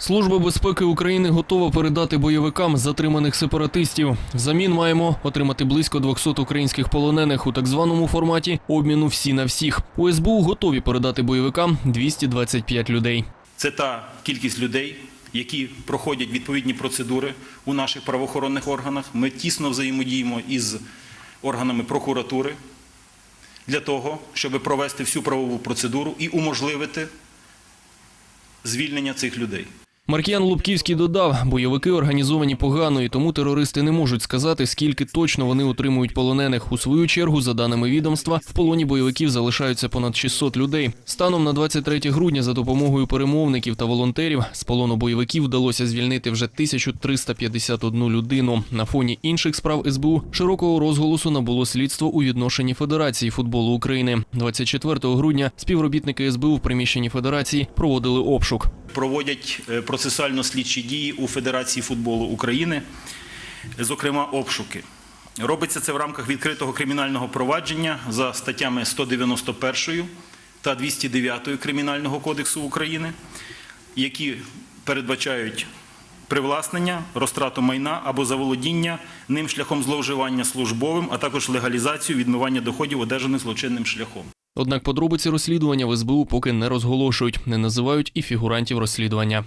Служба безпеки України готова передати бойовикам затриманих сепаратистів. Взамін маємо отримати близько 200 українських полонених у так званому форматі обміну всі на всіх. У СБУ готові передати бойовикам 225 людей. Це та кількість людей, які проходять відповідні процедури у наших правоохоронних органах. Ми тісно взаємодіємо із органами прокуратури для того, щоб провести всю правову процедуру і уможливити звільнення цих людей. Маркіян Лубківський додав, бойовики організовані погано, і тому терористи не можуть сказати, скільки точно вони утримують полонених. У свою чергу, за даними відомства, в полоні бойовиків залишаються понад 600 людей. Станом на 23 грудня за допомогою перемовників та волонтерів з полону бойовиків вдалося звільнити вже 1351 людину. На фоні інших справ СБУ широкого розголосу набуло слідство у відношенні Федерації футболу України. 24 грудня співробітники СБУ в приміщенні Федерації проводили обшук. Проводять е, процесуально-слідчі дії у Федерації футболу України, зокрема обшуки. Робиться це в рамках відкритого кримінального провадження за статтями 191 та 209 Кримінального кодексу України, які передбачають привласнення, розтрату майна або заволодіння ним шляхом зловживання службовим, а також легалізацію відмивання доходів, одержаних злочинним шляхом. Однак подробиці розслідування в СБУ поки не розголошують, не називають і фігурантів розслідування.